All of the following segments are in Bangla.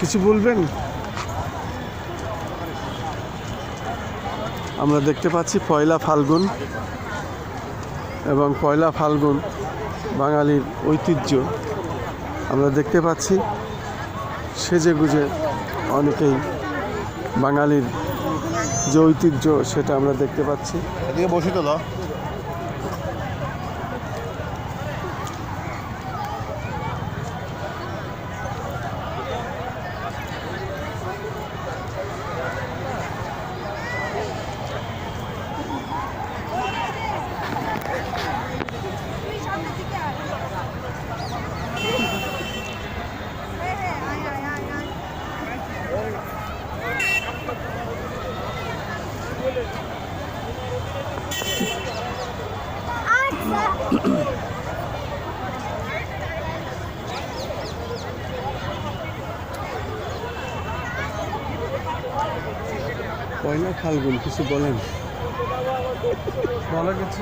কিছু বলবেন? আমরা দেখতে পাচ্ছি পয়লা ফাল্গুন এবং পয়লা ফাল্গুন বাঙালির ঐতিহ্য। আমরা দেখতে পাচ্ছি সেজে গুজে অনেকেই বাঙালির যে ঐতিহ্য সেটা আমরা দেখতে পাচ্ছি। এদিকে বসি তো পয়লা ফাল্গুন কিছু বলেন। কিছু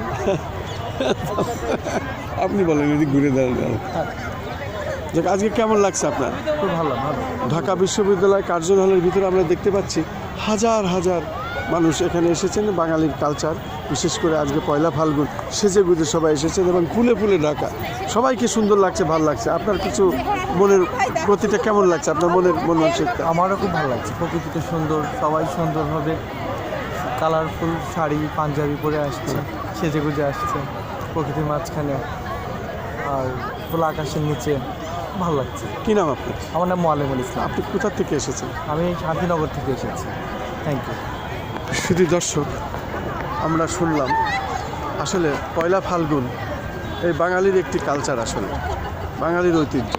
আপনি বলেন এদিক ঘুরে দাঁড়ান যাক আজকে কেমন লাগছে আপনার? খুব ভালো ভালো। ঢাকা বিশ্ববিদ্যালয় হলের ভিতরে আমরা দেখতে পাচ্ছি হাজার হাজার মানুষ এখানে এসেছেন বাঙালির কালচার বিশেষ করে আজকে পয়লা ফাল্গুন সেজে গুজে সবাই এসেছেন এবং ফুলে ফুলে ঢাকা সবাইকে সুন্দর লাগছে ভালো লাগছে। আপনার কিছু মনের প্রতিটা কেমন লাগছে? আপনার মনের মন মানসিকতা? আমারও খুব ভালো লাগছে। প্রকৃতিতে সুন্দর সবাই সুন্দরভাবে কালারফুল শাড়ি পাঞ্জাবি পরে আসছে সেজে গুজে আসছে প্রকৃতির মাঝখানে। আর খোলা আকাশের নিচে ভালো লাগছে। কি নাম আপনার? আমার নাম মোয়ালেমুল ইসলাম। আপনি কোথা থেকে এসেছেন? আমি শান্তিনগর থেকে এসেছি। থ্যাংক ইউ শুধু দর্শক আমরা শুনলাম আসলে পয়লা ফাল্গুন এই বাঙালির একটি কালচার আসলে বাঙালির ঐতিহ্য।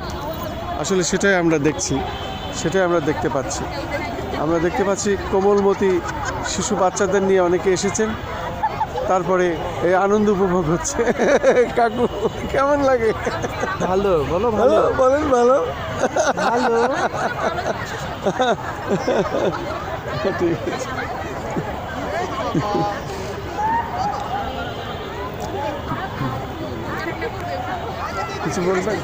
আসলে সেটাই আমরা দেখছি সেটাই আমরা দেখতে পাচ্ছি। আমরা দেখতে পাচ্ছি কোমলমতি শিশু বাচ্চাদের নিয়ে অনেকে এসেছেন তারপরে এই আনন্দ উপভোগ হচ্ছে। কাকু কেমন লাগে? ভালো বলো ভালো। বলেন ভালো। ভালো। ঠিক আছে। কিছু বলবেন?